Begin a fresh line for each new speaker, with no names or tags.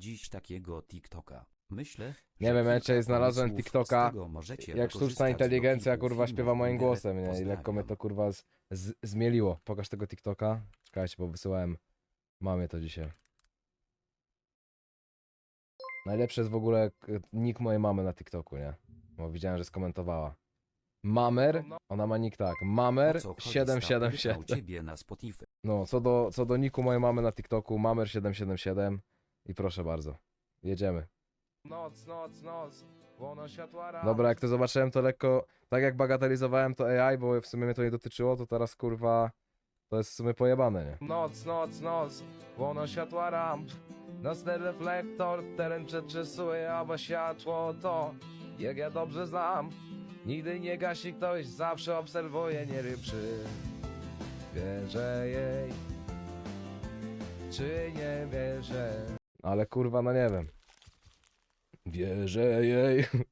dziś takiego TikToka. Myślę,
Nie wiem, dzisiaj znalazłem TikToka, Jak sztuczna inteligencja, kurwa, śpiewa moim głosem, nie? I lekko mnie to, kurwa, z, z, zmieliło. Pokaż tego TikToka. Czekajcie, bo wysyłałem mamie to dzisiaj. Najlepszy jest w ogóle k- nick mojej mamy na TikToku, nie? Bo widziałem, że skomentowała. Mamer, ona ma nick tak, Mamer
co chodzi, Staper?
777.
U ciebie na Spotify.
No, co do, co do niku mojej mamy na TikToku, Mamer777 i proszę bardzo, jedziemy.
Noc, noc, noc, łono światła ram.
Dobra, jak to zobaczyłem, to lekko, tak jak bagatelizowałem to AI, bo w sumie mnie to nie dotyczyło, to teraz kurwa, to jest w sumie pojebane, nie?
Noc, noc, noc, łono światła ram. Nocny reflektor, teren przeczesuje, albo światło to, jak ja dobrze znam. Nigdy nie gasi ktoś, zawsze obserwuje, nie rypszy. Wierzę jej, czy nie wierzę?
Ale kurwa, no nie wiem. Wierzę jej.